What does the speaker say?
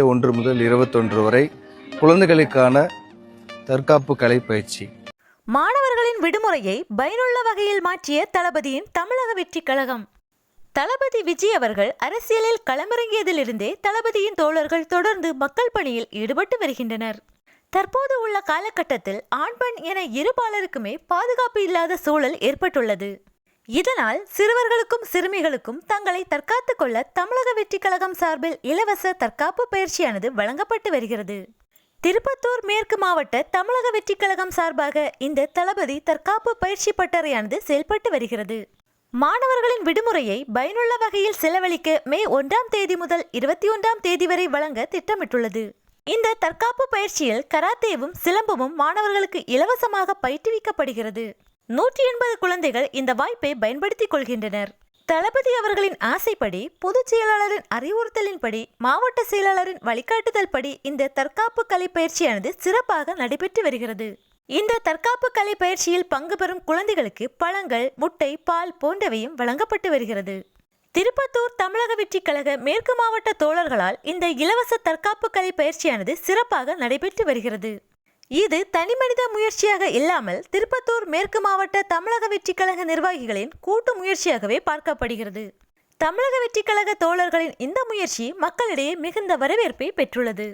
ஒன்று முதல் இருபத்தொன்று வரை குழந்தைகளுக்கான தற்காப்பு கலை பயிற்சி. மாணவர்களின் விடுமுறையை பயனுள்ள வகையில் மாற்றிய தளபதியின் தமிழக வெற்றி கழகம். தளபதி விஜய் அவர்கள் அரசியலில் களமிறங்கியதிலிருந்தே தளபதியின் தோழர்கள் தொடர்ந்து மக்கள் பணியில் ஈடுபட்டு வருகின்றனர். தற்போது உள்ள காலகட்டத்தில் ஆண் பெண் என இரு பாலருக்குமே பாதுகாப்பு இல்லாத சூழல் ஏற்பட்டுள்ளது. இதனால் சிறுவர்களுக்கும் சிறுமிகளுக்கும் தங்களை தற்காத்துக் கொள்ள தமிழக வெற்றி கழகம் சார்பில் இலவச தற்காப்பு பயிற்சியானது வழங்கப்பட்டு வருகிறது. திருப்பத்தூர் மேற்கு மாவட்ட தமிழக வெற்றி கழகம் சார்பாக இந்த தளபதி தற்காப்பு பயிற்சி பட்டறையானது செயல்பட்டு வருகிறது. மாணவர்களின் விடுமுறையை பயனுள்ள வகையில் செலவழிக்க மே ஒன்றாம் தேதி முதல் இருபத்தி ஒன்றாம் தேதி வரை வழங்க திட்டமிட்டுள்ளது. இந்த தற்காப்பு பயிற்சியில் கராத்தேவும் சிலம்பமும் மாணவர்களுக்கு இலவசமாக பயிற்றுவிக்கப்படுகிறது. நூற்றி எண்பது குழந்தைகள் இந்த வாய்ப்பை பயன்படுத்திக் கொள்கின்றனர். தளபதி அவர்களின் ஆசைப்படி பொதுச் செயலாளரின் அறிவுறுத்தலின்படி மாவட்ட செயலாளரின் வழிகாட்டுதல் படி இந்த தற்காப்பு கலை பயிற்சியானது சிறப்பாக நடைபெற்று வருகிறது. இந்த தற்காப்பு கலை பயிற்சியில் பங்கு பெறும் குழந்தைகளுக்கு பழங்கள் முட்டை பால் போன்றவையும் வழங்கப்பட்டு வருகிறது. திருப்பத்தூர் தமிழக வெற்றிக் கழக மேற்கு மாவட்ட தோழர்களால் இந்த இலவச தற்காப்பு கலை பயிற்சியானது சிறப்பாக நடைபெற்று வருகிறது. இது தனிமனித முயற்சியாக இல்லாமல் திருப்பத்தூர் மேற்கு மாவட்ட தமிழக வெற்றி கழக நிர்வாகிகளின் கூட்டு முயற்சியாகவே பார்க்கப்படுகிறது. தமிழக வெற்றி கழக தோழர்களின் இந்த முயற்சி மக்களிடையே மிகுந்த வரவேற்பை பெற்றுள்ளது.